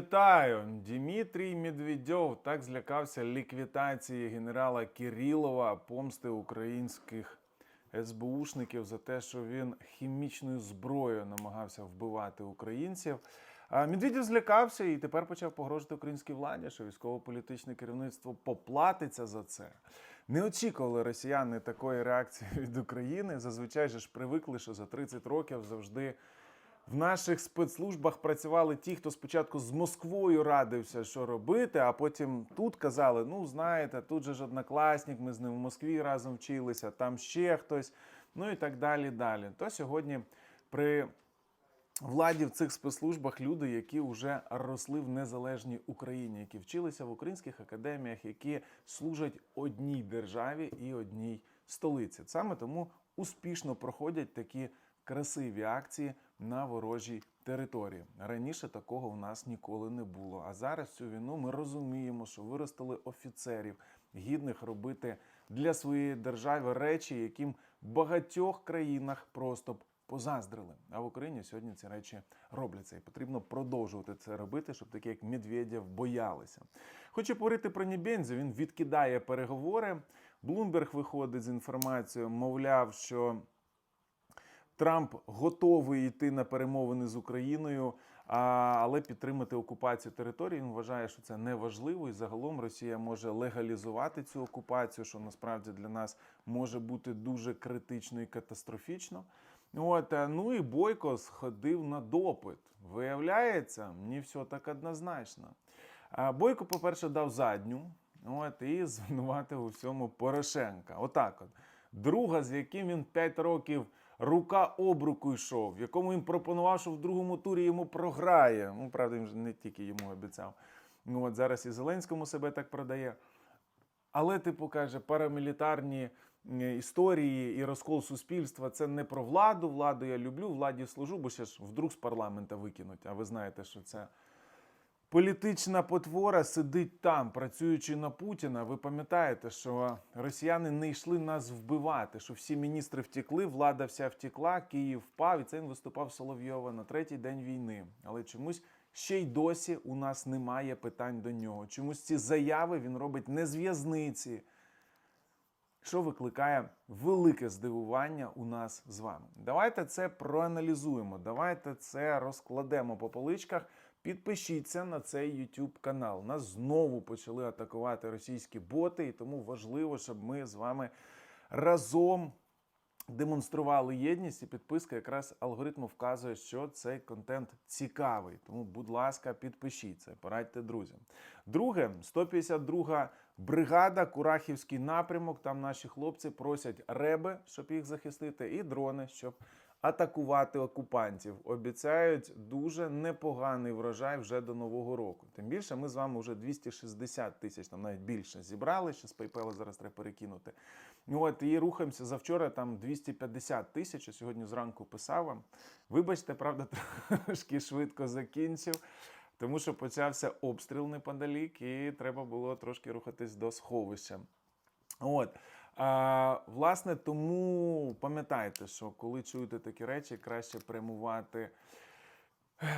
Вітаю! Дмитрій Медведєв так злякався ліквідації генерала Кирилова, помсти українських СБУшників за те, що він хімічною зброєю намагався вбивати українців. А Медведєв злякався і тепер почав погрожувати українській владі, що військово-політичне керівництво поплатиться за це. Не очікували росіяни такої реакції від України. Зазвичай же ж привикли, що за 30 років завжди. В наших спецслужбах працювали ті, хто спочатку з Москвою радився, що робити, а потім тут казали: ну знаєте, тут же ж однокласник, ми з ним в Москві разом вчилися, там ще хтось, ну і так далі. далі. То сьогодні при владі в цих спецслужбах люди, які вже росли в незалежній Україні, які вчилися в українських академіях, які служать одній державі і одній столиці. Саме тому успішно проходять такі красиві акції на ворожій території. Раніше такого в нас ніколи не було. А зараз цю війну ми розуміємо, що виростили офіцерів, гідних робити для своєї держави речі, яким в багатьох країнах просто б позаздрили. А в Україні сьогодні ці речі робляться, і потрібно продовжувати це робити, щоб такі як Медведєв боялися. Хочу поговорити про Нібензю. Він відкидає переговори. Блумберг виходить з інформацією, мовляв, що. Трамп готовий йти на перемовини з Україною, але підтримати окупацію території. Він вважає, що це не важливо, і загалом Росія може легалізувати цю окупацію, що насправді для нас може бути дуже критично і катастрофічно. От, е, ну і Бойко сходив на допит. Виявляється, не все так однозначно. Бойко, по-перше, дав задню, от, і звинуватив у всьому Порошенка. Отак от. Друга, з яким він 5 років рука об руку йшов, в якому він пропонував, що в другому турі йому програє. Ну, правда, він же не тільки йому обіцяв. Ну от зараз і Зеленському себе так продає. Але, типу, каже, парамілітарні історії і розкол суспільства це не про владу. Владу я люблю, владі служу, бо ще ж вдруг з парламента викинуть. А ви знаєте, що це політична потвора сидить там, працюючи на Путіна. Ви пам'ятаєте, що росіяни не йшли нас вбивати, що всі міністри втекли, влада вся втекла, Київ впав, і це він виступав Соловйова на третій день війни. Але чомусь ще й досі у нас немає питань до нього. Чомусь ці заяви він робить не з в'язниці. Що викликає велике здивування у нас з вами. Давайте це проаналізуємо. Давайте це розкладемо по поличках. Підпишіться на цей YouTube канал. Нас знову почали атакувати російські боти, і тому важливо, щоб ми з вами разом демонстрували єдність і підписка якраз алгоритму вказує, що цей контент цікавий. Тому, будь ласка, підпишіться, порадьте друзям. Друге, 152 бригада, Курахівський напрямок. Там наші хлопці просять реби, щоб їх захистити, і дрони, щоб атакувати окупантів. Обіцяють дуже непоганий врожай вже до нового року. Тим більше ми з вами вже 260 тисяч, там навіть більше зібрали. Ще з PayPal зараз треба перекинути. Ну от і рухаємося завчора. Там 250 тисяч. а Сьогодні зранку писав вам. Вибачте, правда, трошки швидко закінчив. Тому що почався обстріл неподалік, і треба було трошки рухатись до сховища. От. Власне, тому пам'ятайте, що коли чуєте такі речі, краще прямувати.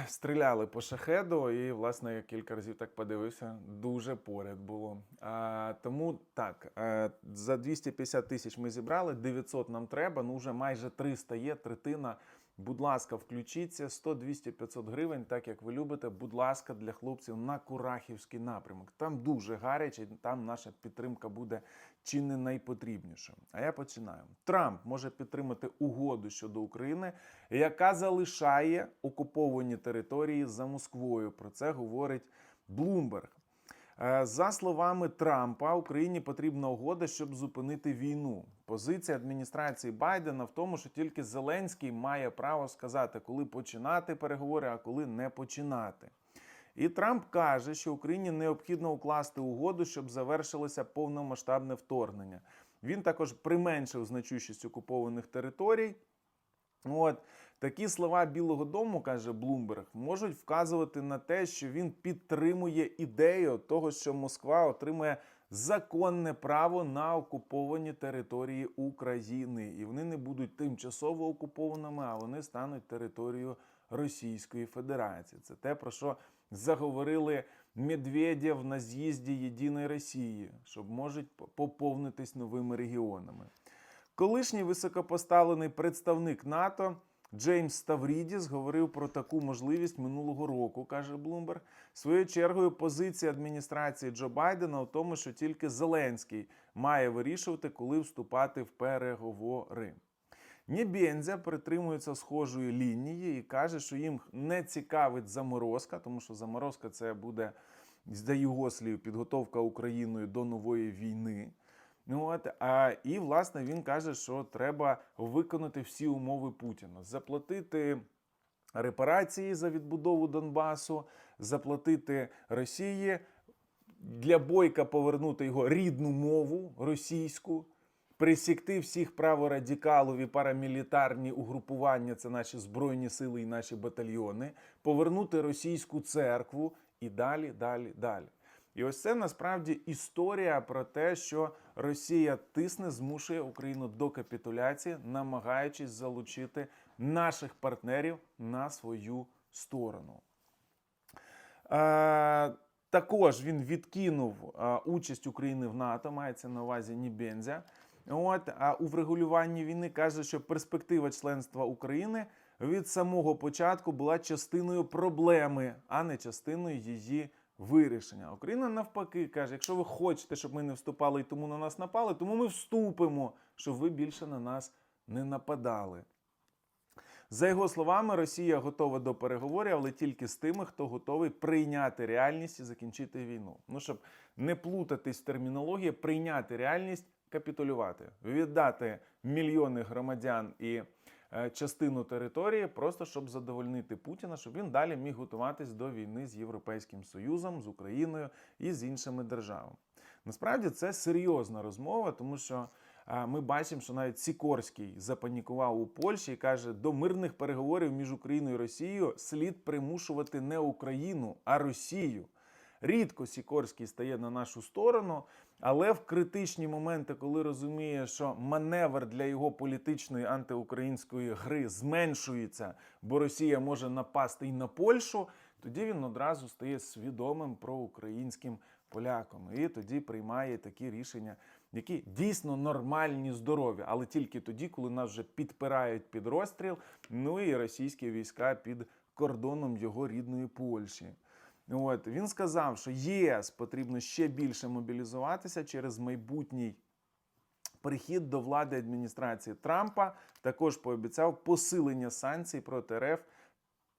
Стріляли по шахеду, і, власне, я кілька разів так подивився, дуже поряд було. А, тому так, а, за 250 тисяч ми зібрали, 900 нам треба, ну вже майже 300 є, третина. Будь ласка, включіться 100, 200, 500 гривень, так як ви любите. Будь ласка, для хлопців на Курахівський напрямок. Там дуже гаряче, там наша підтримка буде чи не найпотрібніша. А я починаю. Трамп може підтримати угоду щодо України, яка залишає окуповані території за Москвою. Про це говорить Блумберг. Е, За словами Трампа, Україні потрібна угода, щоб зупинити війну. Позиція адміністрації Байдена в тому, що тільки Зеленський має право сказати, коли починати переговори, а коли не починати. І Трамп каже, що Україні необхідно укласти угоду, щоб завершилося повномасштабне вторгнення. Він також применшив значущість окупованих територій. От такі слова Білого Дому, каже Блумберг, можуть вказувати на те, що він підтримує ідею того, що Москва отримує законне право на окуповані території України, і вони не будуть тимчасово окупованими, а вони стануть територією Російської Федерації. Це те, про що заговорили Медведєв на з'їзді Єдиної Росії, щоб можуть поповнитись новими регіонами. Колишній високопоставлений представник НАТО Джеймс Ставрідіс говорив про таку можливість минулого року, каже Блумберг. Своєю чергою позиція адміністрації Джо Байдена у тому, що тільки Зеленський має вирішувати, коли вступати в переговори. Нібензя притримується схожої лінії і каже, що їм не цікавить заморозка, тому що заморозка це буде, за його слів, підготовка Україною до нової війни. Ну от а і власне він каже, що треба виконати всі умови Путіна, заплатити репарації за відбудову Донбасу, заплатити Росії для бойка повернути його рідну мову російську. Присікти всіх праворадикалів і парамілітарні угрупування, це наші збройні сили і наші батальйони, повернути російську церкву і далі, далі, далі. І ось це насправді історія про те, що Росія тисне, змушує Україну до капітуляції, намагаючись залучити наших партнерів на свою сторону. Е, також він відкинув участь України в НАТО, мається на увазі Нібензя. От, а у врегулюванні війни каже, що перспектива членства України від самого початку була частиною проблеми, а не частиною її вирішення. Україна навпаки каже: якщо ви хочете, щоб ми не вступали і тому на нас напали, тому ми вступимо, щоб ви більше на нас не нападали. За його словами, Росія готова до переговорів, але тільки з тими, хто готовий прийняти реальність і закінчити війну. Ну щоб не плутатись в термінології, прийняти реальність, капітулювати, віддати мільйони громадян і е, частину території, просто щоб задовольнити Путіна, щоб він далі міг готуватись до війни з Європейським Союзом, з Україною і з іншими державами. Насправді це серйозна розмова, тому що ми бачимо, що навіть Сікорський запанікував у Польщі і каже, до мирних переговорів між Україною і Росією слід примушувати не Україну, а Росію. Рідко Сікорський стає на нашу сторону, але в критичні моменти, коли розуміє, що маневр для його політичної антиукраїнської гри зменшується, бо Росія може напасти і на Польщу, тоді він одразу стає свідомим проукраїнським поляком і тоді приймає такі рішення, які дійсно нормальні, здорові, але тільки тоді, коли нас вже підпирають під розстріл, ну і російські війська під кордоном його рідної Польщі. От він сказав, що ЄС потрібно ще більше мобілізуватися через майбутній перехід до влади адміністрації Трампа. Також пообіцяв посилення санкцій проти РФ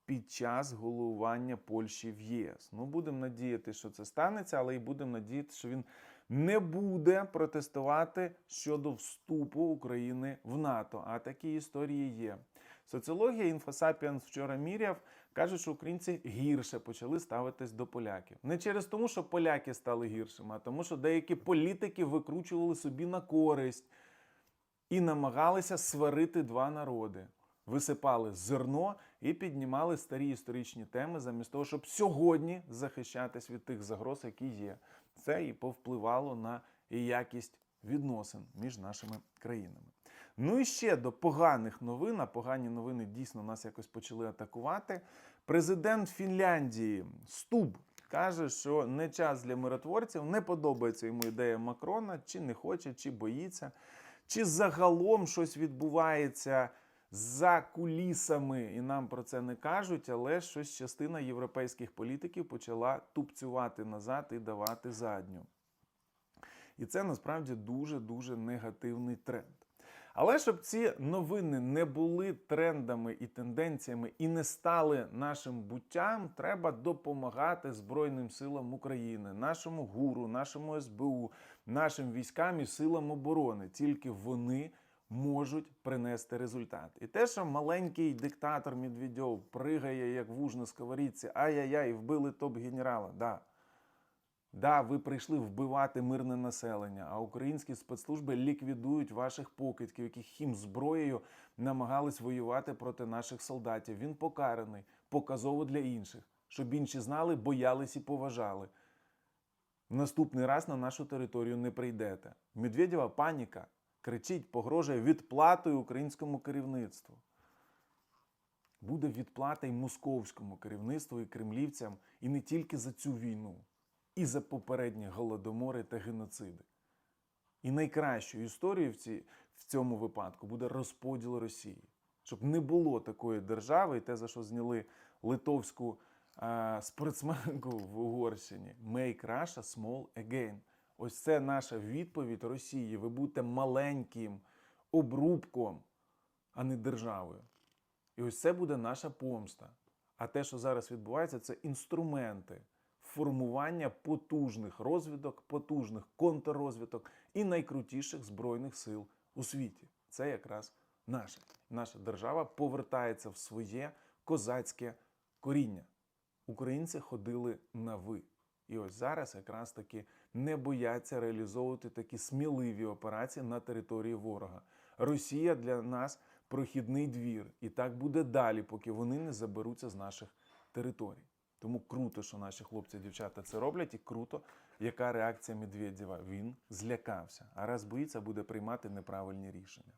під час головування Польщі в ЄС. Ну будемо надіяти, що це станеться, але і будемо надіяти, що він не буде протестувати щодо вступу України в НАТО. А такі історії є. Соціологія Інфосапіанс вчора міряв. Кажуть, що українці гірше почали ставитись до поляків. Не через тому, що поляки стали гіршими, а тому, що деякі політики викручували собі на користь і намагалися сварити два народи. Висипали зерно і піднімали старі історичні теми, замість того, щоб сьогодні захищатись від тих загроз, які є. Це і повпливало на якість відносин між нашими країнами. Ну і ще до поганих новин. А погані новини дійсно нас якось почали атакувати. Президент Фінляндії Стуб каже, що не час для миротворців, не подобається йому ідея Макрона, чи не хоче, чи боїться, чи загалом щось відбувається за кулісами, і нам про це не кажуть, але щось частина європейських політиків почала тупцювати назад і давати задню. І це насправді дуже дуже негативний тренд. Але щоб ці новини не були трендами і тенденціями і не стали нашим буттям, треба допомагати Збройним силам України, нашому гуру, нашому СБУ, нашим військам і силам оборони. Тільки вони можуть принести результат. І те, що маленький диктатор Медведєв пригає як вуж на сковорідці, ай-яй-яй, вбили топ-генерала. Да. Да, ви прийшли вбивати мирне населення, а українські спецслужби ліквідують ваших покидьків, які хімзброєю намагались воювати проти наших солдатів. Він покараний, показово для інших, щоб інші знали, боялись і поважали. Наступний раз на нашу територію не прийдете. Медведєва паніка кричить, погрожує відплатою українському керівництву. буде відплата й московському керівництву і кремлівцям і не тільки за цю війну, і за попередні голодомори та геноциди. І найкращою історією в, ці, в цьому випадку буде розподіл Росії, щоб не було такої держави, і те, за що зняли литовську а, спортсменку в Угорщині. Make Russia small again. Ось це наша відповідь Росії. Ви будете маленьким обрубком, а не державою. І ось це буде наша помста. А те, що зараз відбувається, це інструменти формування потужних розвідок, потужних контррозвідок і найкрутіших збройних сил у світі. Це якраз наше. Наша держава повертається в своє козацьке коріння. Українці ходили на ви. І ось зараз якраз таки не бояться реалізовувати такі сміливі операції на території ворога. Росія для нас прохідний двір, і так буде далі, поки вони не заберуться з наших територій. Тому круто, що наші хлопці і дівчата це роблять, і круто, яка реакція Медведєва. Він злякався. А раз боїться, буде приймати неправильні рішення.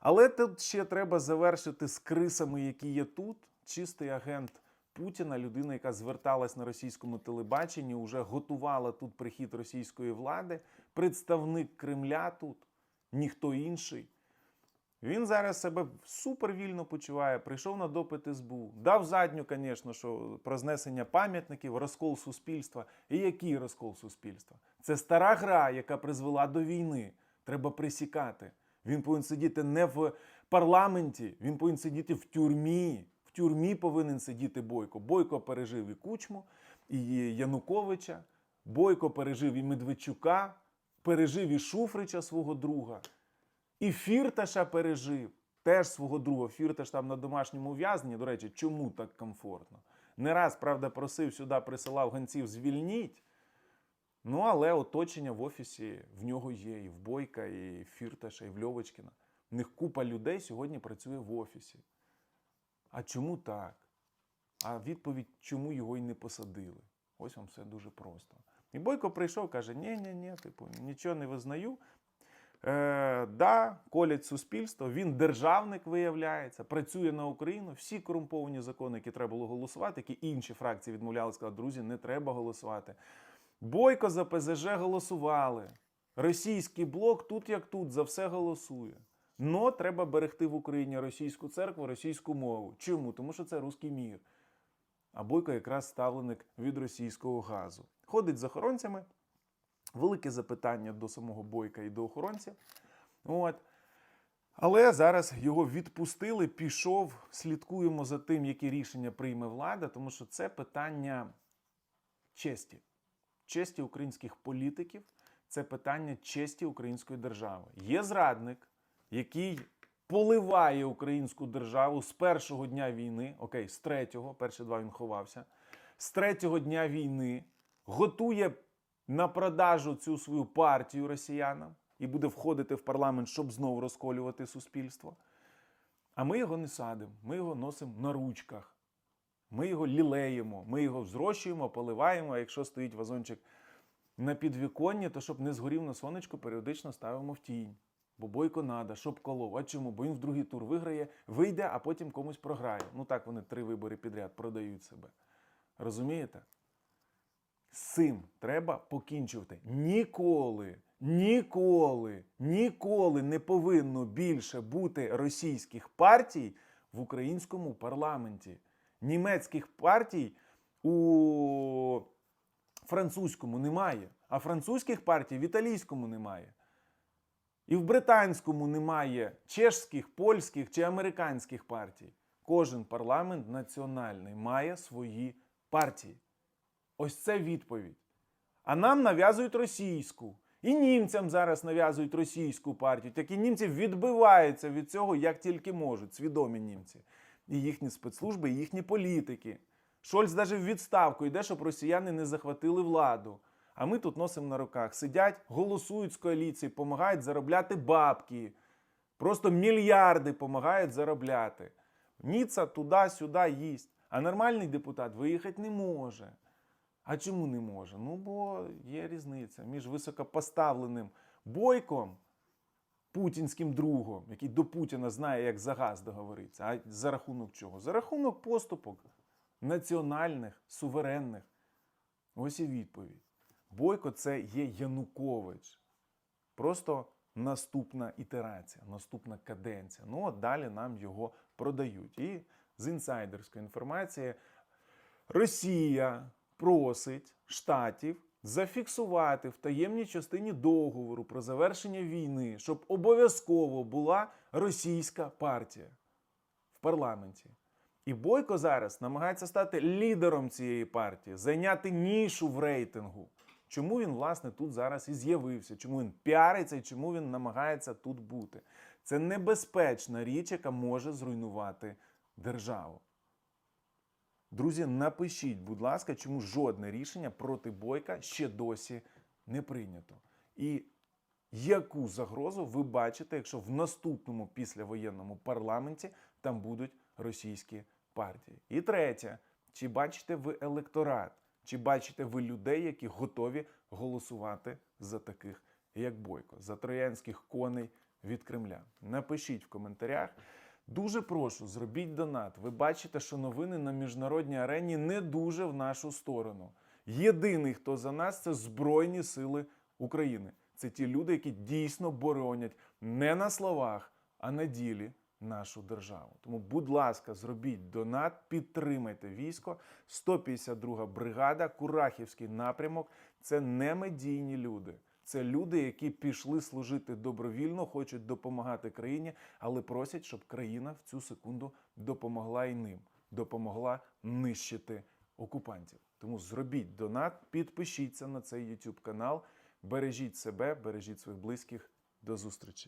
Але тут ще треба завершити з крисами, які є тут. Чистий агент Путіна, людина, яка зверталась на російському телебаченні, вже готувала тут прихід російської влади, представник Кремля тут, ніхто інший. Він зараз себе супер вільно почуває, прийшов на допит СБУ, дав задню, звісно, що про знесення пам'ятників, розкол суспільства. І який розкол суспільства? Це стара гра, яка призвела до війни. Треба присікати. Він повинен сидіти не в парламенті, він повинен сидіти в тюрмі. В тюрмі повинен сидіти Бойко. Бойко пережив і Кучму, і Януковича, Бойко пережив і Медведчука, пережив і Шуфрича свого друга. І Фірташа пережив теж свого друга. Фірташ там на домашньому ув'язненні. До речі, чому так комфортно? Не раз, правда, просив сюди, присилав гонців звільніть. Ну, але оточення в офісі в нього є і в Бойка, і в Фірташа, і в Льовочкіна. В них купа людей сьогодні працює в офісі. А чому так? А відповідь, чому його й не посадили? Ось вам все дуже просто. І Бойко прийшов, каже: ні ні ні типу, нічого не визнаю. Е, да, колять суспільство, він державник виявляється, працює на Україну. Всі корумповані закони, які треба було голосувати, які інші фракції відмовляли, сказали, друзі, не треба голосувати. Бойко за ПЗЖ голосували. Російський блок тут як тут за все голосує. Но треба берегти в Україні російську церкву, російську мову. Чому? Тому що це руський мір. А Бойко якраз ставленик від російського газу. Ходить з охоронцями. Велике запитання до самого Бойка і до охоронців. От. Але зараз його відпустили, пішов. Слідкуємо за тим, які рішення прийме влада, тому що це питання честі, честі українських політиків, це питання честі української держави. Є зрадник, який поливає українську державу з першого дня війни, окей, з третього, перші два він ховався, з третього дня війни, готує на продажу цю свою партію росіянам і буде входити в парламент, щоб знову розколювати суспільство. А ми його не садимо, ми його носимо на ручках. Ми його лілеємо, ми його взрощуємо, поливаємо. А якщо стоїть вазончик на підвіконні, то щоб не згорів на сонечку, періодично ставимо в тінь. Бо бойко надо, щоб колов. А чому? Бо він в другий тур виграє, вийде, а потім комусь програє. Ну так вони три вибори підряд продають себе. Розумієте? З цим треба покінчувати. Ніколи, ніколи, ніколи не повинно більше бути російських партій в українському парламенті. Німецьких партій у французькому немає, а французьких партій в італійському немає. І в британському немає чешських, польських чи американських партій. Кожен парламент національний має свої партії. Ось це відповідь. А нам нав'язують російську. І німцям зараз нав'язують російську партію. Такі німці відбиваються від цього як тільки можуть, свідомі німці. І їхні спецслужби, і їхні політики. Шольц навіть в відставку йде, щоб росіяни не захватили владу. А ми тут носимо на руках. Сидять, голосують з коаліції, допомагають заробляти бабки. Просто мільярди допомагають заробляти. Ніца туди-сюди їсть. А нормальний депутат виїхати не може. А чому не може? Ну, бо є різниця між високопоставленим бойком путінським другом, який до Путіна знає, як за газ договоритися. А за рахунок чого? За рахунок поступок національних, суверенних. Ось і відповідь. Бойко це є Янукович. Просто наступна ітерація, наступна каденція. Ну, от далі нам його продають. І з інсайдерської інформації Росія просить штатів зафіксувати в таємній частині договору про завершення війни, щоб обов'язково була російська партія в парламенті. І Бойко зараз намагається стати лідером цієї партії, зайняти нішу в рейтингу. Чому він, власне, тут зараз і з'явився? Чому він піариться і чому він намагається тут бути? Це небезпечна річ, яка може зруйнувати державу. Друзі, напишіть, будь ласка, чому жодне рішення проти Бойка ще досі не прийнято. І яку загрозу ви бачите, якщо в наступному післявоєнному парламенті там будуть російські партії? І третє, чи бачите ви електорат? Чи бачите ви людей, які готові голосувати за таких, як Бойко, за троянських коней від Кремля? Напишіть в коментарях. Дуже прошу, зробіть донат. Ви бачите, що новини на міжнародній арені не дуже в нашу сторону. Єдиний, хто за нас, це Збройні Сили України. Це ті люди, які дійсно боронять не на словах, а на ділі нашу державу. Тому, будь ласка, зробіть донат, підтримайте військо. 152 бригада, Курахівський напрямок. Це не медійні люди. Це люди, які пішли служити добровільно, хочуть допомагати країні, але просять, щоб країна в цю секунду допомогла і ним, допомогла нищити окупантів. Тому зробіть донат, підпишіться на цей YouTube канал, бережіть себе, бережіть своїх близьких. До зустрічі!